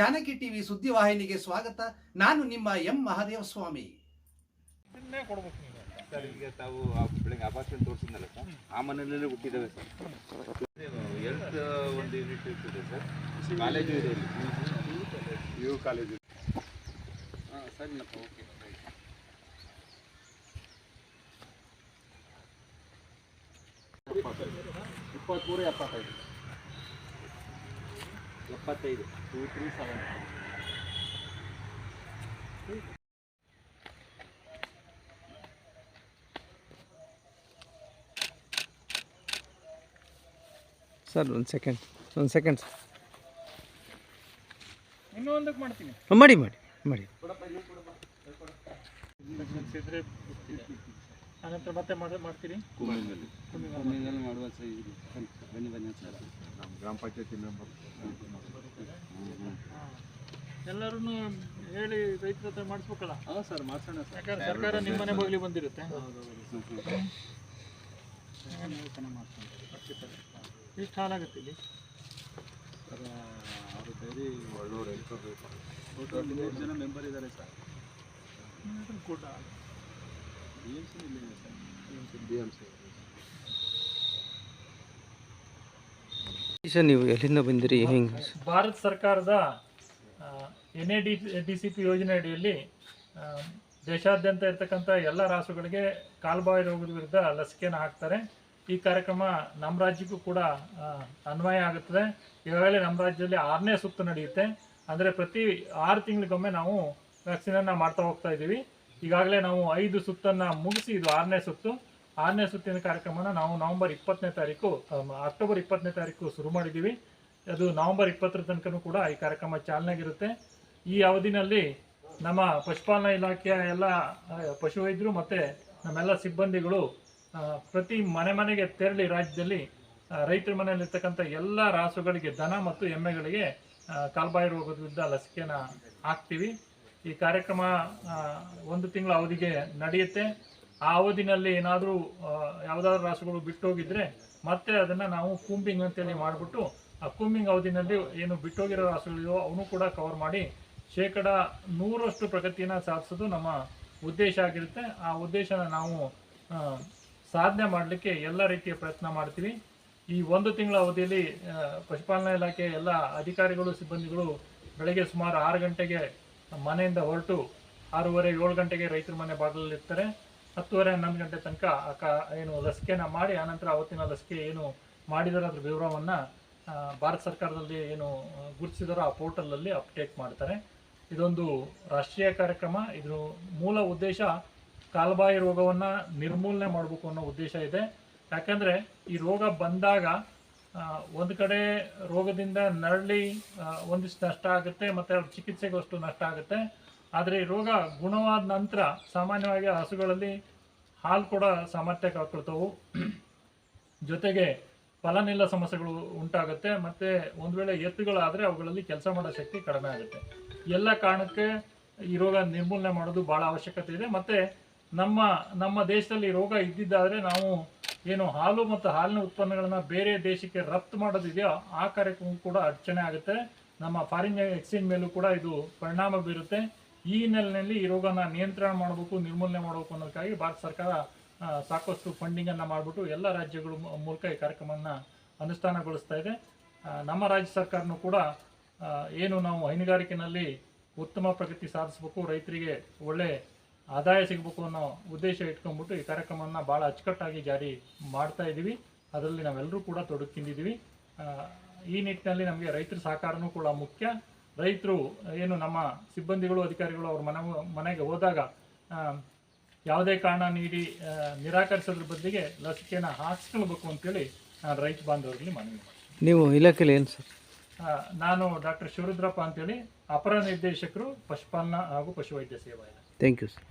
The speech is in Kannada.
ಜಾನಕಿ ಟಿವಿ ಸುದ್ದಿವಾಹಿನಿಗೆ ಸ್ವಾಗತ. ನಾನು ನಿಮ್ಮ ಎಂ ಮಹಾದೇವ ಸ್ವಾಮಿ. ಸರ್ ಈಗ ತಾವು ಆ ಬೆಳಗ್ಗೆ ಅಪಾರ್ಟ್ಮೆಂಟ್ ತೋರಿಸಿದ್ನಲ್ಲ ಸರ್ ಆ ಮನೆಯಲ್ಲೇ ಹುಟ್ಟಿದ್ದಾವೆ ಸರ್. ಹೆಲ್ತ್ ಒಂದು ಯೂನಿಟ್ ಇರ್ತದೆ ಸರ್? ಕಾಲೇಜು ಇದೆ ಇಲ್ಲಿ ಯು ಕಾಲೇಜು. ಹಾಂ ಸರಿನಪ್ಪ ಓಕೆ ಇಪ್ಪತ್ತ್ಮೂರು ಎಪ್ಪತ್ತೈದು. ಎಪ್ಪತ್ತೈದು. ಟೂ ತ್ರೀ ಸೆವೆನ್ ಸರ್ ಒಂದು ಸೆಕೆಂಡ್ ಒಂದು ಸೆಕೆಂಡ್ ಸರ್ ಇನ್ನೊಂದಕ್ಕೆ ಮಾಡ್ತೀನಿ. ಮಾಡಿ ಮಾಡಿ ಮಾಡಿ. ಆನಂತರ ಮತ್ತೆ ಮಾಡಿ ಮಾಡ್ತೀರಿ ಮಾಡುವ ಸರ್ ಇದು. ಬನ್ನಿ ಬನ್ನಿ ಸರ್ ಗ್ರಾಮ ಪಂಚಾಯತಿ ಮೆಂಬರ್ ಎಲ್ಲರೂ ಹೇಳಿ ರೈತರ ಹತ್ರ ಮಾಡಿಸ್ಬೇಕಲ್ಲ? ಹಾಂ ಸರ್ ಮಾಡ್ಸೋಣ ಯಾಕಂದ್ರೆ ಸರ್ಕಾರ ನಿಮ್ಮನೆ ಬಗ್ಲಿ ಬಂದಿರುತ್ತೆ. ಎಷ್ಟು ಹಾಲಾಗುತ್ತೆ ಇಲ್ಲಿ? ಸರ್ ಅವರು ಡೈರಿ ಜನ ಮೆಂಬರ್ ಇದ್ದಾರೆ ಸರ್. ಕೂಡ ಬಿ ಎಂ ಸಿ ಇಲ್ಲಿದೆ sir B M C sir ನೀವು ಎಲ್ಲಿಂದ ಬಂದಿರಿ? ಹೆಂಗೆ? ಭಾರತ ಸರ್ಕಾರದ N A D D C P ಯೋಜನೆ ಅಡಿಯಲ್ಲಿ ದೇಶಾದ್ಯಂತ ಇರತಕ್ಕಂಥ ಎಲ್ಲ ರಾಸುಗಳಿಗೆ ಕಾಲ್ಬಾಯಿ ರೋಗದ ವಿರುದ್ಧ ಲಸಿಕೆಯನ್ನು ಹಾಕ್ತಾರೆ. ಈ ಕಾರ್ಯಕ್ರಮ ನಮ್ಮ ರಾಜ್ಯಕ್ಕೂ ಕೂಡ ಅನ್ವಯ ಆಗುತ್ತದೆ. ಈಗಾಗಲೇ ನಮ್ಮ ರಾಜ್ಯದಲ್ಲಿ ಆರನೇ ಸುತ್ತು ನಡೆಯುತ್ತೆ. ಅಂದರೆ ಪ್ರತಿ ಆರು ತಿಂಗಳಿಗೊಮ್ಮೆ ನಾವು ವ್ಯಾಕ್ಸಿನನ್ನು ಮಾಡ್ತಾ ಹೋಗ್ತಾ ಇದ್ದೀವಿ. ಈಗಾಗಲೇ ನಾವು ಐದು ಸುತ್ತನ್ನು ಮುಗಿಸಿ ಇದು ಆರನೇ ಸುತ್ತು. ಆರನೇ ಸುತ್ತಿನ ಕಾರ್ಯಕ್ರಮನ ನಾವು ನವಂಬರ್ ಇಪ್ಪತ್ತನೇ ತಾರೀಕು ಅಕ್ಟೋಬರ್ ಇಪ್ಪತ್ತನೇ ತಾರೀಕು ಶುರು ಮಾಡಿದ್ದೀವಿ. ಅದು ನವೆಂಬರ್ ಇಪ್ಪತ್ತರ ತನಕನೂ ಕೂಡ ಈ ಕಾರ್ಯಕ್ರಮ ಚಾಲನೆಗಿರುತ್ತೆ ಈ ಅವಧಿನಲ್ಲಿ ನಮ್ಮ ಪಶುಪಾಲನಾ ಇಲಾಖೆಯ ಎಲ್ಲ ಪಶು ಪಶುವೈದ್ಯರು ಮತ್ತು ನಮ್ಮೆಲ್ಲ ಸಿಬ್ಬಂದಿಗಳು ಪ್ರತಿ ಮನೆ ಮನೆಗೆ ತೆರಳಿ ರಾಜ್ಯದಲ್ಲಿ ರೈತರ ಮನೆಯಲ್ಲಿರ್ತಕ್ಕಂಥ ಎಲ್ಲ ರಾಸುಗಳಿಗೆ ದನ ಮತ್ತು ಎಮ್ಮೆಗಳಿಗೆ ಕಾಲ್ಬಾಯಿ ರೋಗದ ವಿರುದ್ಧ ಲಸಿಕೆನ ಹಾಕ್ತೀವಿ. ಈ ಕಾರ್ಯಕ್ರಮ ಒಂದು ತಿಂಗಳ ಅವಧಿಗೆ ನಡೆಯುತ್ತೆ. ಆ ಅವಧಿನಲ್ಲಿ ಏನಾದರೂ ಯಾವುದಾದ್ರೂ ರಾಸುಗಳು ಬಿಟ್ಟೋಗಿದ್ರೆ ಮತ್ತೆ ಅದನ್ನು ನಾವು ಕೂಂಬಿಂಗ್ ಅಂತೇಳಿ ಮಾಡಿಬಿಟ್ಟು ಕೂಂಬಿಂಗ್ ಅವಧಿನಲ್ಲಿ ಏನು ಬಿಟ್ಟೋಗಿರೋ ರಾಸುಗಳಿದೆಯೋ ಅವನು ಕೂಡ ಕವರ್ ಮಾಡಿ ಶೇಕಡ ನೂರಷ್ಟು ಪ್ರಗತಿಯನ್ನು ಸಾಧಿಸೋದು ನಮ್ಮ ಉದ್ದೇಶ ಆಗಿರುತ್ತೆ. ಆ ಉದ್ದೇಶನ ನಾವು ಸಾಧನೆ ಮಾಡಲಿಕ್ಕೆ ಎಲ್ಲ ರೀತಿಯ ಪ್ರಯತ್ನ ಮಾಡ್ತೀವಿ. ಈ ಒಂದು ತಿಂಗಳ ಅವಧಿಯಲ್ಲಿ ಪಶುಪಾಲನಾ ಇಲಾಖೆ ಎಲ್ಲ ಅಧಿಕಾರಿಗಳು, ಸಿಬ್ಬಂದಿಗಳು ಬೆಳಗ್ಗೆ ಸುಮಾರು ಆರು ಗಂಟೆಗೆ ಮನೆಯಿಂದ ಹೊರಟು ಆರೂವರೆ, ಏಳು ಗಂಟೆಗೆ ರೈತರ ಮನೆ ಬಾಗಿಲಲ್ಲಿರ್ತಾರೆ ಹತ್ತುವರೆ, ಹನ್ನೊಂದು ಗಂಟೆ ತನಕ ಆ ಏನು ಲಸಿಕೆನ ಮಾಡಿ, ಆನಂತರ ಅವತ್ತಿನ ಲಸಿಕೆ ಏನು ಮಾಡಿದಾರೆ ಅದ್ರ ವಿವರವನ್ನು ಭಾರತ ಸರ್ಕಾರದಲ್ಲಿ ಏನು ಗುರುತಿಸಿದಾರೋ ಆ ಪೋರ್ಟಲಲ್ಲಿ ಅಪ್ಡೇಟ್ ಮಾಡ್ತಾರೆ. ಇದೊಂದು ರಾಷ್ಟ್ರೀಯ ಕಾರ್ಯಕ್ರಮ. ಇದ್ರ ಮೂಲ ಉದ್ದೇಶ ಕಾಲುಬಾಯಿ ರೋಗವನ್ನು ನಿರ್ಮೂಲನೆ ಮಾಡಬೇಕು ಅನ್ನೋ ಉದ್ದೇಶ ಇದೆ. ಯಾಕಂದರೆ ಈ ರೋಗ ಬಂದಾಗ ಒಂದು ಕಡೆ ರೋಗದಿಂದ ನರಳಿ ಒಂದಿಷ್ಟು ನಷ್ಟ ಆಗುತ್ತೆ, ಮತ್ತು ಅವ್ರ ಚಿಕಿತ್ಸೆಗೂ ಅಷ್ಟು ನಷ್ಟ ಆಗುತ್ತೆ. ಆದರೆ ಈ ರೋಗ ಗುಣವಾದ ನಂತರ ಸಾಮಾನ್ಯವಾಗಿ ಹಸುಗಳಲ್ಲಿ ಹಾಲು ಕೂಡ ಸಾಮರ್ಥ್ಯ ಕಳ್ಕೊಳ್ತವು ಜೊತೆಗೆ ಫಲನಿಲ್ಲ ಸಮಸ್ಯೆಗಳು ಉಂಟಾಗುತ್ತೆ, ಮತ್ತು ಒಂದು ವೇಳೆ ಎತ್ತುಗಳಾದರೆ ಅವುಗಳಲ್ಲಿ ಕೆಲಸ ಮಾಡೋ ಶಕ್ತಿ ಕಡಿಮೆ ಆಗುತ್ತೆ. ಎಲ್ಲ ಕಾರಣಕ್ಕೆ ಈ ರೋಗ ನಿರ್ಮೂಲನೆ ಮಾಡೋದು ಭಾಳ ಅವಶ್ಯಕತೆ ಇದೆ. ಮತ್ತು ನಮ್ಮ ನಮ್ಮ ದೇಶದಲ್ಲಿ ರೋಗ ಇದ್ದಿದ್ದಾದರೆ ನಾವು ಏನು ಹಾಲು ಮತ್ತು ಹಾಲಿನ ಉತ್ಪನ್ನಗಳನ್ನು ಬೇರೆ ದೇಶಕ್ಕೆ ರಫ್ತು ಮಾಡೋದಿದೆಯೋ ಆ ಕಾರ್ಯಕ್ರಮ ಕೂಡ ಅಡಚಣೆ ಆಗುತ್ತೆ. ನಮ್ಮ ಫಾರಿನ್ ಎಕ್ಸ್ಚೇಂಜ್ ಮೇಲೂ ಕೂಡ ಇದು ಪರಿಣಾಮ ಬೀರುತ್ತೆ. ಈ ಹಿನ್ನೆಲೆಯಲ್ಲಿ ಈ ರೋಗನ ನಿಯಂತ್ರಣ ಮಾಡಬೇಕು, ನಿರ್ಮೂಲನೆ ಮಾಡಬೇಕು ಅನ್ನೋದಕ್ಕಾಗಿ ಭಾರತ ಸರ್ಕಾರ ಸಾಕಷ್ಟು ಫಂಡಿಂಗನ್ನು ಮಾಡಿಬಿಟ್ಟು ಎಲ್ಲ ರಾಜ್ಯಗಳ ಮೂಲಕ ಈ ಕಾರ್ಯಕ್ರಮವನ್ನು ಅನುಷ್ಠಾನಗೊಳಿಸ್ತಾ ಇದೆ. ನಮ್ಮ ರಾಜ್ಯ ಸರ್ಕಾರನೂ ಕೂಡ ಏನು ನಾವು ಹೈನುಗಾರಿಕೆಯಲ್ಲಿ ಉತ್ತಮ ಪ್ರಗತಿ ಸಾಧಿಸಬೇಕು ರೈತರಿಗೆ ಒಳ್ಳೆ ಆದಾಯ ಸಿಗಬೇಕು ಅನ್ನೋ ಉದ್ದೇಶ ಇಟ್ಕೊಂಡ್ಬಿಟ್ಟು ಈ ಕಾರ್ಯಕ್ರಮವನ್ನು ಭಾಳ ಅಚ್ಚುಕಟ್ಟಾಗಿ ಜಾರಿ ಮಾಡ್ತಾ ಇದ್ದೀವಿ ಅದರಲ್ಲಿ ನಾವೆಲ್ಲರೂ ಕೂಡ ತೊಡಗಿಕೊಂಡಿದ್ದೀವಿ ಆ, ಈ ನಿಟ್ಟಿನಲ್ಲಿ ನಮಗೆ ರೈತರ ಸಹಕಾರನೂ ಕೂಡ ಮುಖ್ಯ. ರೈತರು ಏನು ನಮ್ಮ ಸಿಬ್ಬಂದಿಗಳು ಅಧಿಕಾರಿಗಳು ಅವ್ರ ಮನೆ ಮನೆಗೆ ಹೋದಾಗ ಯಾವುದೇ ಕಾರಣ ನೀಡಿ ನಿರಾಕರಿಸೋದ್ರ ಬದಲಿಗೆ ಲಸಿಕೆನ ಹಾಕಿಸ್ಕೊಳ್ಬೇಕು ಅಂತೇಳಿ ನಾನು ರೈತ ಬಾಂಧವರಲ್ಲಿ ಮನವಿ ಮಾಡ್ತೀನಿ. ನೀವು ಇಲಾಖೆಯಲ್ಲಿ ಏನು ಸರ್? ನಾನು ಡಾಕ್ಟರ್ ಶಿವರುದ್ರಪ್ಪ ಅಂತೇಳಿ ಅಪರ ನಿರ್ದೇಶಕರು ಪಶುಪಾಲನಾ ಹಾಗೂ ಪಶುವೈದ್ಯ ಸೇವಾ ಇಲಾಖೆ. Thank you sir